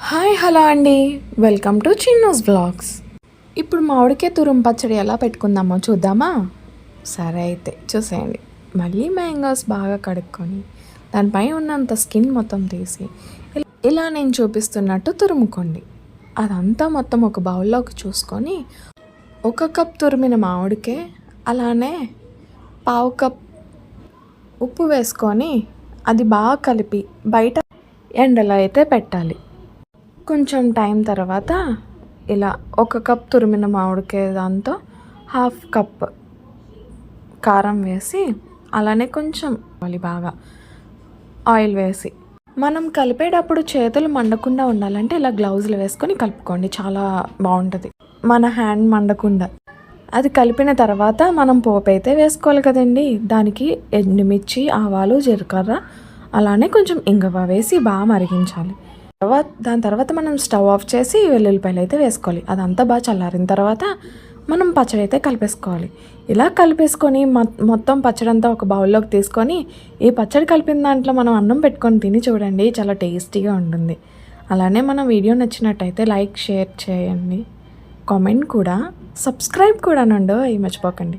Hi hello అండి. Welcome to Chinnu's blogs ఇప్పుడు మామిడికాయ తురుం పచ్చడి ఎలా పెట్టుకుందామో చూద్దామా? సరే అయితే చూసేయండి. మళ్ళీ మ్యాంగోస్ బాగా కడుక్కొని దానిపై ఉన్నంత స్కిన్ మొత్తం తీసి ఇలా- ఇలా నేను చూపిస్తున్నట్టు తురుముకోండి. అదంతా మొత్తం ఒక బౌల్లోకి చూసుకొని ఒక కప్ తురిమిన మామిడికే అలానే పావు కప్ ఉప్పు వేసుకొని అది బాగా కలిపి బయట ఎండలో అయితే పెట్టాలి. కొంచెం టైం తర్వాత ఇలా ఒక కప్ తురిమిన మామిడికాయ దాంతో హాఫ్ కప్ కారం వేసి అలానే కొంచెం మళ్ళీ బాగా ఆయిల్ వేసి. మనం కలిపేటప్పుడు చేతులు మండకుండా ఉండాలంటే ఇలా గ్లౌజులు వేసుకొని కలుపుకోండి చాలా బాగుంటుంది. మన హ్యాండ్ మండకుండా. అది కలిపిన తర్వాత మనం పోపు అయితే వేసుకోవాలి కదండి. దానికి ఎండుమిర్చి ఆవాలు జీలకర్ర అలానే కొంచెం ఇంగవ వేసి బాగా మరిగించాలి. తర్వాత దాని తర్వాత మనం స్టవ్ ఆఫ్ చేసి వెల్లుల్లిపాయలు అయితే వేసుకోవాలి. అదంతా బాగా చల్లారిన తర్వాత మనం పచ్చడి అయితే కలిపేసుకోవాలి. ఇలా కలిపేసుకొని మొ- మొత్తం పచ్చడి అంతా ఒక బౌల్లోకి తీసుకొని ఈ పచ్చడి కలిపిన దాంట్లో మనం అన్నం పెట్టుకొని తిని చూడండి చాలా టేస్టీగా ఉంటుంది. అలానే మన వీడియో నచ్చినట్టయితే లైక్ షేర్ చేయండి. కామెంట్ కూడా సబ్స్క్రైబ్ కూడా నండు అవి మర్చిపోకండి.